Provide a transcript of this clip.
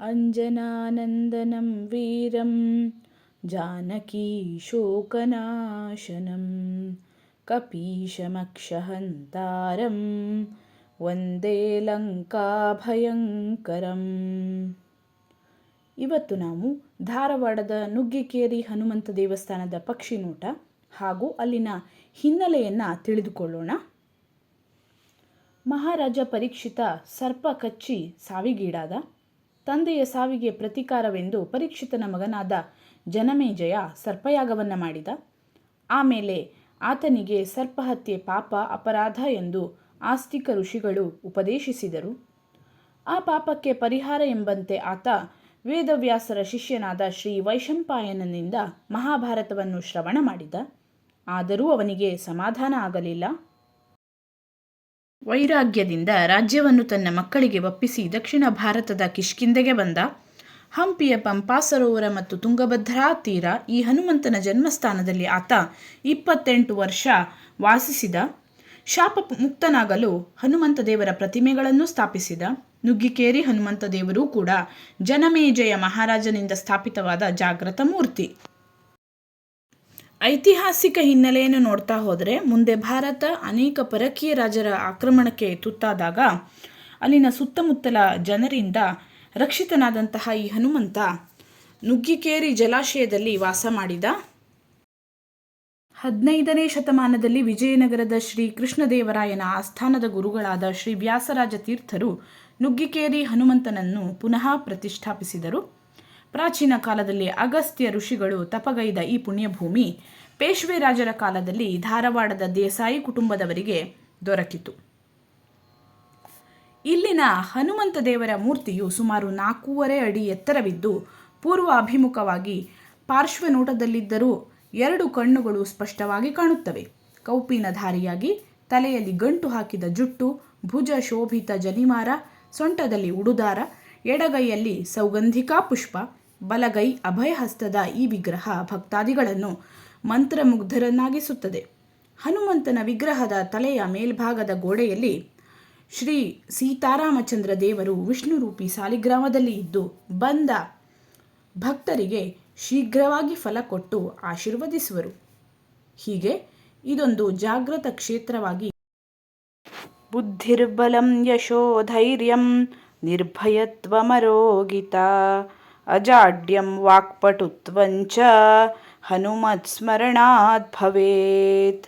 अञ्जनानन्दनं वीरं जानकीशोकनाशनं कपीशमक्षहन्तारं ವಂದೇ ಲಂಕಾಭಯಂಕರಂ ಇವತ್ತು ನಾವು ಧಾರವಾಡದ ನುಗ್ಗಿಕೇರಿ ಹನುಮಂತ ದೇವಸ್ಥಾನದ ಪಕ್ಷಿ ನೋಟ ಹಾಗೂ ಅಲ್ಲಿನ ಹಿನ್ನೆಲೆಯನ್ನು ತಿಳಿದುಕೊಳ್ಳೋಣ ಮಹಾರಾಜ ಪರೀಕ್ಷಿತ ಸರ್ಪ ಕಚ್ಚಿ ಸಾವಿಗೀಡಾದ ತಂದೆಯ ಸಾವಿಗೆ ಪ್ರತೀಕಾರವೆಂದು ಪರೀಕ್ಷಿತನ ಮಗನಾದ ಜನಮೇಜಯ ಸರ್ಪಯಾಗವನ್ನು ಮಾಡಿದ. ಆಮೇಲೆ ಆತನಿಗೆ ಸರ್ಪಹತ್ಯೆ ಪಾಪ ಅಪರಾಧ ಎಂದು ಆಸ್ತಿಕ ಋಷಿಗಳು ಉಪದೇಶಿಸಿದರು. ಆ ಪಾಪಕ್ಕೆ ಪರಿಹಾರ ಎಂಬಂತೆ ಆತ ವೇದವ್ಯಾಸರ ಶಿಷ್ಯನಾದ ಶ್ರೀ ವೈಶಂಪಾಯನನಿಂದ ಮಹಾಭಾರತವನ್ನು ಶ್ರವಣ ಮಾಡಿದ. ಆದರೂ ಅವನಿಗೆ ಸಮಾಧಾನ ಆಗಲಿಲ್ಲ. ವೈರಾಗ್ಯದಿಂದ ರಾಜ್ಯವನ್ನು ತನ್ನ ಮಕ್ಕಳಿಗೆ ಒಪ್ಪಿಸಿ ದಕ್ಷಿಣ ಭಾರತದ ಕಿಷ್ಕಿಂದೆಗೆ ಬಂದ. ಹಂಪಿಯ ಪಂಪಾ ಸರೋವರ ಮತ್ತು ತುಂಗಭದ್ರಾ ತೀರ ಈ ಹನುಮಂತನ ಜನ್ಮಸ್ಥಾನದಲ್ಲಿ ಆತ ಇಪ್ಪತ್ತೆಂಟು ವರ್ಷ ವಾಸಿಸಿದ. ಶಾಪ ಮುಕ್ತನಾಗಲು ಹನುಮಂತ ದೇವರ ಪ್ರತಿಮೆಗಳನ್ನು ಸ್ಥಾಪಿಸಿದ. ನುಗ್ಗಿಕೇರಿ ಹನುಮಂತ ದೇವರೂ ಕೂಡ ಜನಮೇಜಯ ಮಹಾರಾಜನಿಂದ ಸ್ಥಾಪಿತವಾದ ಜಾಗೃತ ಮೂರ್ತಿ. ಐತಿಹಾಸಿಕ ಹಿನ್ನೆಲೆಯನ್ನು ನೋಡ್ತಾ ಹೋದರೆ ಮುಂದೆ ಭಾರತ ಅನೇಕ ಪರಕೀಯ ರಾಜರ ಆಕ್ರಮಣಕ್ಕೆ ತುತ್ತಾದಾಗ ಅಲ್ಲಿನ ಸುತ್ತಮುತ್ತಲ ಜನರಿಂದ ರಕ್ಷಿತನಾದಂತಹ ಈ ಹನುಮಂತ ನುಗ್ಗಿಕೇರಿ ಜಲಾಶಯದಲ್ಲಿ ವಾಸ ಮಾಡಿದ. ಹದಿನೈದನೇ ಶತಮಾನದಲ್ಲಿ ವಿಜಯನಗರದ ಶ್ರೀ ಕೃಷ್ಣದೇವರಾಯನ ಆಸ್ಥಾನದ ಗುರುಗಳಾದ ಶ್ರೀ ವ್ಯಾಸರಾಜ ತೀರ್ಥರು ನುಗ್ಗಿಕೇರಿ ಹನುಮಂತನನ್ನು ಪುನಃ ಪ್ರತಿಷ್ಠಾಪಿಸಿದರು. ಪ್ರಾಚೀನ ಕಾಲದಲ್ಲಿ ಅಗಸ್ತ್ಯ ಋಷಿಗಳು ತಪಗೈದ ಈ ಪುಣ್ಯಭೂಮಿ ಪೇಶ್ವೆ ರಾಜರ ಕಾಲದಲ್ಲಿ ಧಾರವಾಡದ ದೇಸಾಯಿ ಕುಟುಂಬದವರಿಗೆ ದೊರಕಿತು. ಇಲ್ಲಿನ ಹನುಮಂತ ದೇವರ ಮೂರ್ತಿಯು ಸುಮಾರು ನಾಲ್ಕೂವರೆ ಅಡಿ ಎತ್ತರವಿದ್ದು ಪೂರ್ವ ಅಭಿಮುಖವಾಗಿ ಪಾರ್ಶ್ವನೋಟದಲ್ಲಿದ್ದರೂ ಎರಡು ಕಣ್ಣುಗಳು ಸ್ಪಷ್ಟವಾಗಿ ಕಾಣುತ್ತವೆ. ಕೌಪಿನಧಾರಿಯಾಗಿ ತಲೆಯಲ್ಲಿ ಗಂಟು ಹಾಕಿದ ಜುಟ್ಟು, ಭುಜ ಶೋಭಿತ ಜನಿಮಾರ, ಸೊಂಟದಲ್ಲಿ ಉಡುದಾರ, ಎಡಗೈಯಲ್ಲಿ ಸೌಗಂಧಿಕಾ ಪುಷ್ಪ ಬಲಗೈ ಅಭಯಹಸ್ತದ ಈ ವಿಗ್ರಹ ಭಕ್ತಾದಿಗಳನ್ನು ಮಂತ್ರಮುಗ್ಧರನ್ನಾಗಿಸುತ್ತದೆ. ಹನುಮಂತನ ವಿಗ್ರಹದ ತಲೆಯ ಮೇಲ್ಭಾಗದ ಗೋಡೆಯಲ್ಲಿ ಶ್ರೀ ಸೀತಾರಾಮಚಂದ್ರ ದೇವರು ವಿಷ್ಣುರೂಪಿ ಸಾಲಿಗ್ರಾಮದಲ್ಲಿ ಇದ್ದು, ಬಂದ ಭಕ್ತರಿಗೆ ಶೀಘ್ರವಾಗಿ ಫಲ ಕೊಟ್ಟು ಆಶೀರ್ವದಿಸುವರು. ಹೀಗೆ ಇದೊಂದು ಜಾಗೃತ ಕ್ಷೇತ್ರವಾಗಿ ಬುದ್ಧಿರ್ಬಲಂ ಯಶೋಧೈರ್ಯಂ ನಿರ್ಭಯತ್ವಮರೋಗಿತ अजाड्यं वाक्पटुत्वं च हनुमत्स्मरणात् भवेत्।